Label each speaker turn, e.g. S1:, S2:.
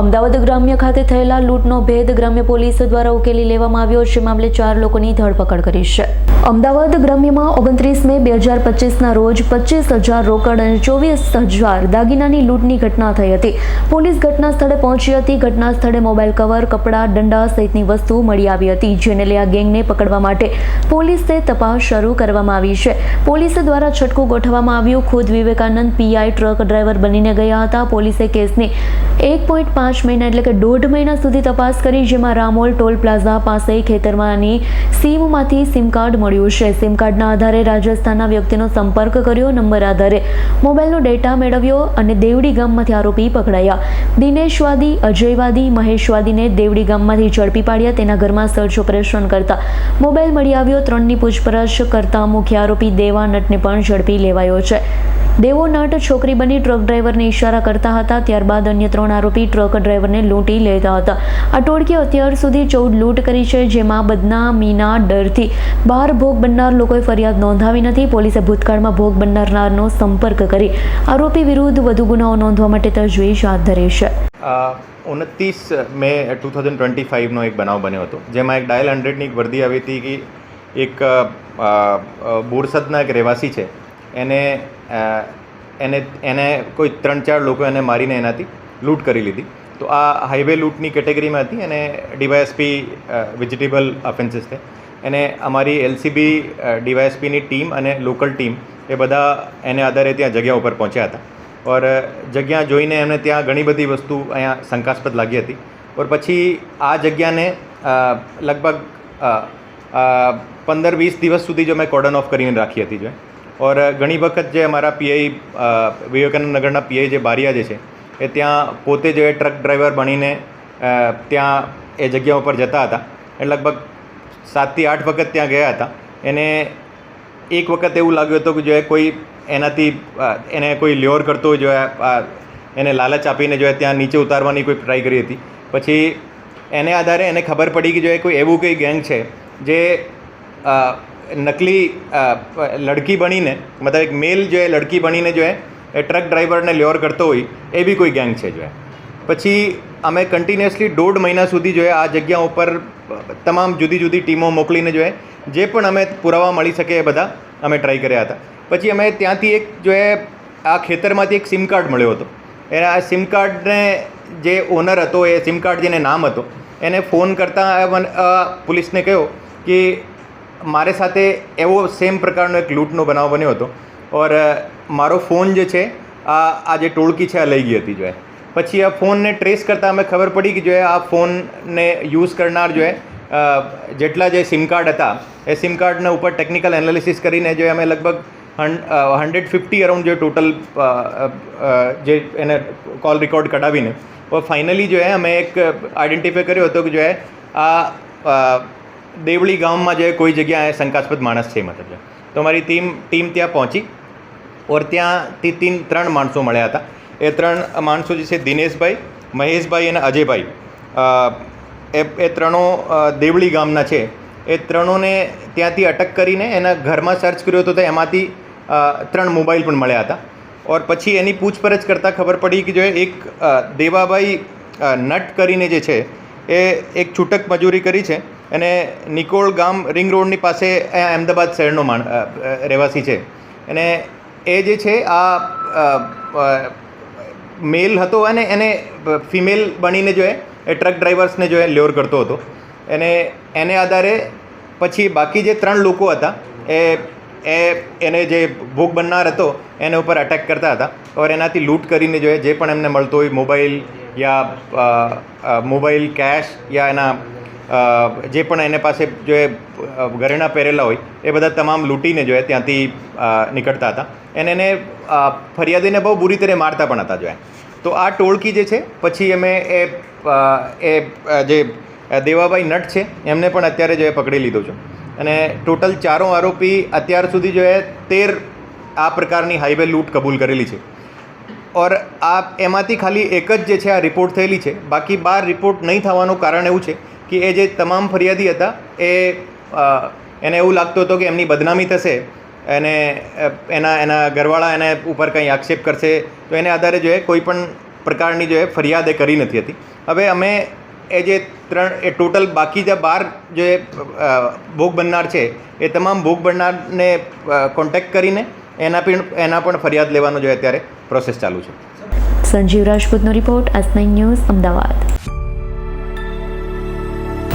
S1: અમદાવાદ ગ્રામ્ય ખાતે થયેલા લૂંટનો ભેદ ગ્રામ્ય પોલીસ દ્વારા ઉકેલી લેવામાં આવ્યો છે. મામલે ચાર લોકોની ધરપકડ કરી છે. અમદાવાદ ગ્રામ્યમાં ઓગણત્રીસ મે બે હજાર પચીસના રોજ પચીસ હજાર રોકડ અને ચોવીસ હજાર દાગીનાની લૂંટની ઘટના થઈ હતી. પોલીસ ઘટના સ્થળે પહોંચી હતી. ઘટના સ્થળે મોબાઈલ કવર, કપડાં, દંડા સહિતની વસ્તુ મળી આવી હતી, જેને લઈ આ ગેંગને પકડવા માટે પોલીસે તપાસ શરૂ કરવામાં આવી છે. પોલીસ દ્વારા છટકું ગોઠવવામાં આવ્યું. ખુદ વિવેકાનંદ પીઆઈ ટ્રક ડ્રાઈવર બનીને ગયા હતા. પોલીસે કેસની એક પોઈન્ટ પાંચ મહિના એટલે કે દોઢ મહિના સુધી તપાસ કરી, જેમાં રામોલ ટોલ પ્લાઝા પાસે ખેતરમાંની સીમમાંથી સિમ કાર્ડ મળ્યું છે. સિમ કાર્ડના આધારે રાજસ્થાનના વ્યક્તિનો સંપર્ક કર્યો, નંબર આધારે મોબાઈલનો ડેટા મેળવ્યો અને દેવડી ગામમાંથી આરોપી પકડાયા. દિનેશવાદી અજયવાદી મહેશવાદીને દેવડી ગામમાંથી ઝડપી પાડ્યા. તેના ઘરમાં સર્ચ ઓપરેશન કરતા મોબાઈલ મળી આવ્યો. ત્રણની પૂછપરછ કરતા મુખ્ય આરોપી દેવાનટને પણ ઝડપી લેવાયો છે. દેવો નટ છોકરી બની ટ્રક ડ્રાઈવરને ઈશારા કરતા હતા, ત્યારબાદ અન્ય ત્રણ આરોપી ટ્રક ડ્રાઈવરને લૂંટી લેતા હતા. આ ટોળકીએ અત્યાર સુધી ચૌદ લૂંટ કરી છે, જેમાં બદનામીના ડરથી બહાર ભોગ બનનાર લોકોએ ફરિયાદ નોંધાવી નથી. પોલીસે ભૂતકાળમાં ભોગ બનનારનો સંપર્ક કરી આરોપી વિરુદ્ધ વધુ ગુનાઓ નોંધવા માટે તજવીજ હાથ ધરી છે.
S2: ઉનત્રીસ મે ટુ થાઉઝન્ડ ટ્વેન્ટી ફાઇવનો એક બનાવ બન્યો હતો, જેમાં એક ડાયલ હંડ્રેડની એક વર્દી આવી હતી કે એક બોરસદના એક રહેવાસી છે. એને એને એને કોઈ ત્રણ ચાર લોકો એને મારીને એનાથી લૂંટ કરી લીધી. તો આ હાઈવે લૂંટની કેટેગરીમાં હતી અને ડીવાયએસપી વેજીટેબલ ઓફેન્સીસ છે. એને અમારી એલસીબી ડીવાયએસપીની ટીમ અને લોકલ ટીમ એ બધા એને આધારે ત્યાં જગ્યા ઉપર પહોંચ્યા હતા. ઓર, જગ્યા જોઈને એમને ત્યાં ઘણી બધી વસ્તુ અહીંયા શંકાસ્પદ લાગી હતી. ઓર પછી આ જગ્યાને લગભગ પંદર વીસ દિવસ સુધી જો મેં કોર્ડન ઓફ કરીને રાખી હતી જો ઓર ઘણી વખત જે અમારા પીઆઈ વિવેકાનંદ નગરના પીઆઈ જે બારિયા જે છે એ ત્યાં પોતે જે ટ્રક ડ્રાઈવર બનીને ત્યાં એ જગ્યા ઉપર જતા હતા એ લગભગ સાતથી આઠ વખત ત્યાં ગયા હતા એને એક વખત એવું લાગ્યું હતું કે જો એ કોઈ એનાથી એને કોઈ લ્યોર કરતો હોય જો એને લાલચ આપીને જો ત્યાં નીચે ઉતારવાની કોઈ ટ્રાય કરી હતી પછી એને આધારે એને ખબર પડી કે જો કોઈ એવું કંઈ ગેંગ છે જે નકલી લડકી બનીને, મતલબ એક મેલ જો એ લડકી બનીને જો એ ટ્રક ડ્રાઈવરને લ્યોર કરતો હોય, એ બી કોઈ ગેંગ છે જો. એ પછી અમે કન્ટિન્યુઅસલી દોઢ મહિના સુધી જો આ જગ્યા ઉપર તમામ જુદી જુદી ટીમો મોકલીને જો, જે પણ અમે પુરાવા મળી શકે એ બધા અમે ટ્રાય કર્યા હતા. પછી અમે ત્યાંથી એક જો એ આ ખેતરમાંથી એક સિમ કાર્ડ મળ્યો હતો. એના આ સિમ કાર્ડને જે ઓનર હતો, એ સિમ કાર્ડ જેને નામ હતો, એને ફોન કરતાં પોલીસને કહ્યું કે મારે સાથે એવો સેમ પ્રકારનો એક લૂંટનો બનાવ બન્યો હતો. ઓર મારો ફોન જે છે, આ આ જે ટોળકી છે, આ લઈ ગઈ હતી, જો પછી આ ફોનને ટ્રેસ કરતાં અમે ખબર પડી કે જો આ ફોનને યુઝ કરનાર જો જેટલા જે સિમ કાર્ડ હતા, એ સિમ કાર્ડના ઉપર ટેકનિકલ એનાલિસિસ કરીને જો અમે લગભગ હંડ્રેડ ફિફ્ટી અરાઉન્ડ જે ટોટલ જે એને કોલ રેકોર્ડ કઢાવીને. ફાઇનલી જો એ અમે એક આઈડેન્ટિફાય કર્યો હતો કે જો એ આ દેવળી ગામમાં જે કોઈ જગ્યાએ શંકાસ્પદ માણસ છે, મતલબ. તો મારી ટીમ ટીમ ત્યાં પહોંચી ઓર ત્યાંથી તીન, ત્રણ માણસો મળ્યા હતા. એ ત્રણ માણસો જે છે, દિનેશભાઈ, મહેશભાઈ અને અજયભાઈ. એ એ ત્રણો દેવળી ગામના છે. એ ત્રણોને ત્યાંથી અટક કરીને એના ઘરમાં સર્ચ કર્યો હતો તો એમાંથી ત્રણ મોબાઈલ પણ મળ્યા હતા. ઓર પછી એની પૂછપરછ કરતાં ખબર પડી કે જો એક દેવાભાઈ નટ કરીને જે છે, એ એક છૂટક મજૂરી કરી છે. અને નિકોળ ગામ રિંગ રોડની પાસે અમદાવાદ શહેરનો માણ રહેવાસી છે. અને એ જે છે, આ મેલ હતો અને એને ફિમેલ બનીને જો એ ટ્રક ડ્રાઈવર્સને જો એ લ્યોર કરતો હતો. એને એને આધારે પછી બાકી જે ત્રણ લોકો હતા, એ એ, એને જે ભોગ બનનાર હતો, એના ઉપર અટેક કરતા હતા. ઓર એનાથી લૂંટ કરીને જો એ, જે પણ એમને મળતો હોય, મોબાઈલ યા મોબાઈલ કેશ યા એના જે પણ એને પાસે જો ઘરેણાં પહેરેલા હોય, એ બધા તમામ લૂંટીને જો ત્યાંથી નીકળતા હતા. અને એને ફરિયાદીને બહુ બુરી તરહ મારતા પણ હતા જો તો આ ટોળકી જે છે, પછી અમે એ એ જે દેવાભાઈ નટ છે, એમને પણ અત્યારે જો પકડી લીધો છે. અને ટોટલ ચારો આરોપી અત્યાર સુધી જો એ તેર આ પ્રકારની હાઈવે લૂંટ કબૂલ કરેલી છે. ઓર આ એમાંથી ખાલી એક જ જે છે, આ રિપોર્ટ થયેલી છે. બાકી બાર રિપોર્ટ નહીં થવાનું કારણ એવું છે કે એ જે તમામ ફરિયાદી હતા, એ એને એવું લાગતું હતું કે એમની બદનામી થશે એને એના એના ઘરવાળા એને ઉપર કંઈ આક્ષેપ કરશે, તો એને આધારે જો એ કોઈ પણ પ્રકારની એ ફરિયાદ એ કરી નથી હતી. હવે અમે એ જે ત્રણ, એ ટોટલ બાકી જે બાર જે ભોગ બનનાર છે, એ તમામ ભોગ બનનારને કોન્ટેક્ટ કરીને એના પણ એના પણ ફરિયાદ લેવાનો જો અત્યારે પ્રોસેસ ચાલુ છે.
S1: સંજીવ રાજપૂતનો રિપોર્ટ નાઇન ન્યૂઝ અમદાવાદ.